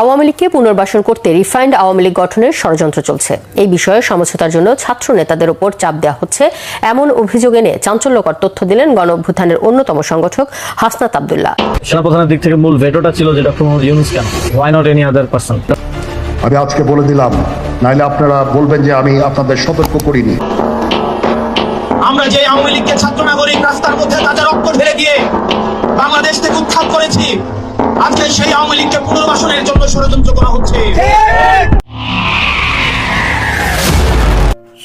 আওয়ামী লীগকে পুনর্বাসন করতে রিফাইন্ড আওয়ামী লীগ গঠনের ষড়যন্ত্র চলছে। এই বিষয়ে সমঝোতার জন্য ছাত্র নেতাদের উপর চাপ দেওয়া হচ্ছে। এমন অভিযোগ এনে চাঞ্চল্যকর তথ্য দিলেন গণ অভ্যুত্থানের অন্যতম সংগঠক হাসনাত আবদুল্লাহ। সেনাপ্রধানের দিক থেকে মূল ভেটোটা ছিল যে ডক্টর মোহাম্মদ ইউনুস কেন? Why not any other person আমি আজকে বলে দিলাম নাইলে আপনারা বলবেন যে আমি আপনাদের সতর্ক করিনি। আমরা যে আওয়ামী লীগকে ছাত্র নাগরিক রাস্তার মধ্যে তাদের রক্ত ঢেলে দিয়ে বাংলাদেশ থেকে উৎখাত করেছি আজকে সেই আওয়ামী লীগকে পুনর্বাসনের জন্য ষড়যন্ত্র করা হচ্ছে।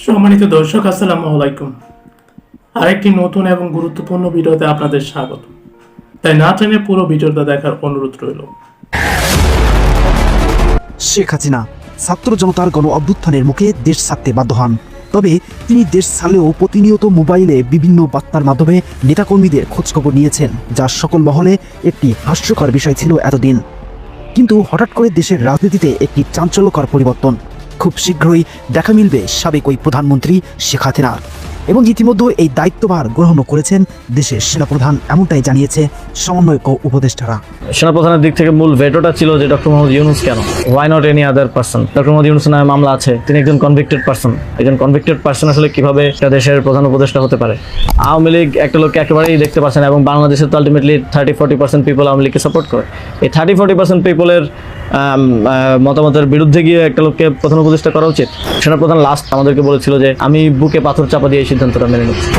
সম্মানিত দর্শক আসসালামু আলাইকুম। আরেকটি নতুন এবং গুরুত্বপূর্ণ ভিডিওতে আপনাদের স্বাগত। তাই না টেনে পুরো ভিডিওটা দেখার অনুরোধ রইল। শেখ হাসিনা ছাত্র জনতার গণ অভ্যুত্থানের মুখে দেশ ছাড়তে বাধ্য হন। তবে তিনি দেশ ছাড়লেও প্রতিনিয়ত মোবাইলে বিভিন্ন বার্তার মাধ্যমে নেতাকর্মীদের খোঁজখবর নিয়েছেন, যা সকল মহলে একটি হাস্যকর বিষয় ছিল এতদিন। কিন্তু হঠাৎ করে দেশের রাজনীতিতে একটি চাঞ্চল্যকর পরিবর্তন। খুব শীঘ্রই দেখা মিলবে সাবেক ওই প্রধানমন্ত্রী শেখ হাসিনার। এবং ইতিমধ্যে এই দায়িত্বভার গ্রহণও করেছেন দেশের সেনাপ্রধান, এমনটাই জানিয়েছে সমন্বয়ক উপদেষ্টারা। সেনাপ্রধানের দিক থেকে মূল ভেটোটা ছিল যে ডক্টর মোহাম্মদ ইউনুস কেন? Why not any other person doctor Mohammad Yunus নামে মামলা আছে, তিনি একজন কনভিক্টেড পার্সন একজন কনভিক্টেড পার্সন আসলে কীভাবে একটা দেশের প্রধান উপদেষ্টা হতে পারে? আওয়ামী লীগ একটা লোককে একেবারেই দেখতে পাচ্ছেন এবং বাংলাদেশে তো ultimately thirty forty percent people Awami লীগকে সাপোর্ট করে। এই থার্টি ফোর্টি পার্সেন্ট পিপলের মতামতের বিরুদ্ধে গিয়ে একটা লোককে প্রধান উপদেষ্টা করা উচিত? সেনাপ্রধান লাস্ট আমাদেরকে বলেছিল যে, আমি বুকে পাথর চাপা দিয়ে সিদ্ধান্তটা মেনে নিচ্ছি।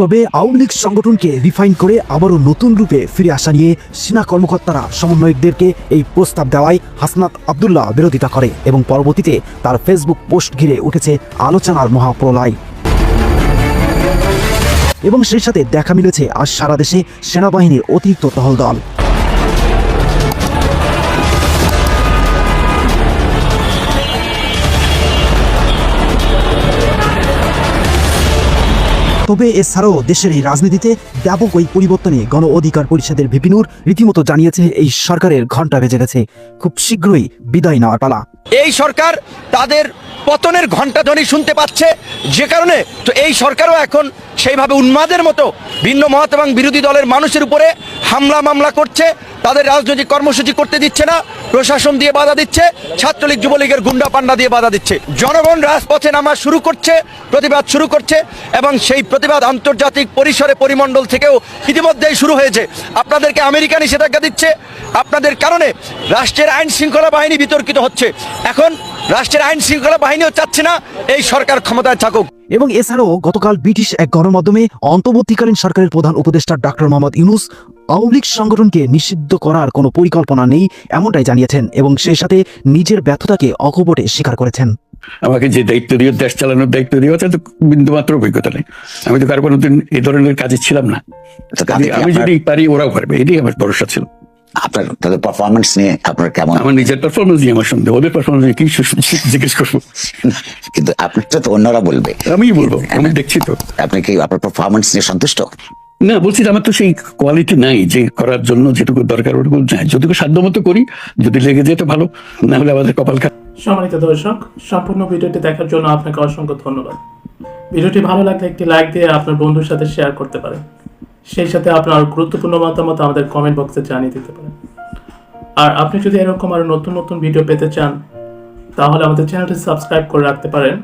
তবে আওয়ামী লীগ সংগঠনকে রিফাইন করে আবারও নতুন রূপে ফিরে আসা নিয়ে সেনা কর্মকর্তারা সমন্বয়কদেরকে এই প্রস্তাব দেওয়ায় হাসনাত আবদুল্লাহ বিরোধিতা করে এবং পরবর্তীতে তার ফেসবুক পোস্ট ঘিরে উঠেছে আলোচনার মহাপ্রলয়। এবং সেই সাথে দেখা মিলেছে আজ সারা দেশে সেনাবাহিনীর অতিরিক্ত টহল দল। তবে এছাড়াও দেশের এই রাজনীতিতে ব্যাপক ওই পরিবর্তনে গণ অধিকার পরিষদের বিপিনুর রীতিমতো জানিয়েছে এই সরকারের ঘণ্টা বেজে গেছে। খুব শীঘ্রই বিদায় নেওয়ার পালা। এই সরকার তাদের পতনের ঘণ্টা ধ্বনি শুনতে পাচ্ছে, যে কারণে তো এই সরকারও এখন সেইভাবে উন্মাদের মতো ভিন্ন মত এবং বিরোধী দলের মানুষের উপরে হামলা মামলা করছে, তাদের রাজনৈতিক কর্মসূচি করতে দিচ্ছে না, প্রশাসন দিয়ে বাধা দিচ্ছে, ছাত্রলীগ, যুবলীগের গুন্ডা পান্ডা দিয়ে বাধা দিচ্ছে। জনগণ রাজপথে নামা শুরু করছে, প্রতিবাদ শুরু করছে এবং সেই প্রতিবাদ আন্তর্জাতিক পরিসরে পরিমণ্ডল থেকেও ইতিমধ্যেই শুরু হয়েছে। আপনাদেরকে আমেরিকা নিষেধাজ্ঞা দিচ্ছে, আপনাদের কারণে রাষ্ট্রের আইন শৃঙ্খলা বাহিনী বিতর্কিত হচ্ছে। এখন রাষ্ট্রের আইন শৃঙ্খলা বাহিনীও চাচ্ছে না, এই সরকার ক্ষমতায় থাকুক। এবং এছাড়াও গতকাল ব্রিটিশ এক গণমাধ্যমে অন্তর্বর্তীকালীন সরকারের প্রধান উপদেষ্টা ডক্টর মোহাম্মদ ইউনুস আওয়ামী লীগ সংগঠনকে নিষিদ্ধ করার কোনো পরিকল্পনা নেই এমনটাই জানিয়েছেন এবং সেই সাথে নিজের ব্যর্থতাকে অকপটে স্বীকার করেছেন। আমাকে যে দায়িত্ব দিও দেশ চালানোর দায়িত্ব দিও তাতে বিন্দু মাত্র অভিজ্ঞতা নেই। আমি তো কারও কোনোদিন এই ধরনের কাজে ছিলাম না। আমি যদি পারি ওরাও পারবে এটাই আমার ভরসা ছিল। আপনার তাদের পারফরমেন্স নিয়ে আপনার কেমন? আমার নিজের পারফরমেন্স নিয়ে আমার সন্দেহ। ওদের পারফরমেন্স কি জিজ্ঞেস করব? কিন্তু আপনার তো অন্যরা বলবে। আমি বলব আমি দেখছি তো। আপনি কি আপনার পারফরমেন্স নিয়ে সন্তুষ্ট? না বলছি আমার তো সেই কোয়ালিটি নাই যে করার জন্য যেটুকু দরকার ওটুকু নাই। যতটুকু সাধ্য মতো করি যদি লেগে যেত ভালো না হলে আমাদের কপাল খা সম্মানিত দর্শক সম্পূর্ণ ভিডিওটি দেখার জন্য আপনাকে অসংখ্য ধন্যবাদ। ভিডিওটি ভালো লাগলে একটি লাইক দিয়ে আপনার বন্ধুর সাথে শেয়ার করতে পারেন। সেই সাথে আপনার গুরুত্বপূর্ণ মতামত আমাদের কমেন্ট বক্সে জানিয়ে দিতে পারেন। আর আপনি যদি এরকম আরও নতুন নতুন ভিডিও পেতে চান, তাহলে আমাদের চ্যানেলটি সাবস্ক্রাইব করে রাখতে পারেন।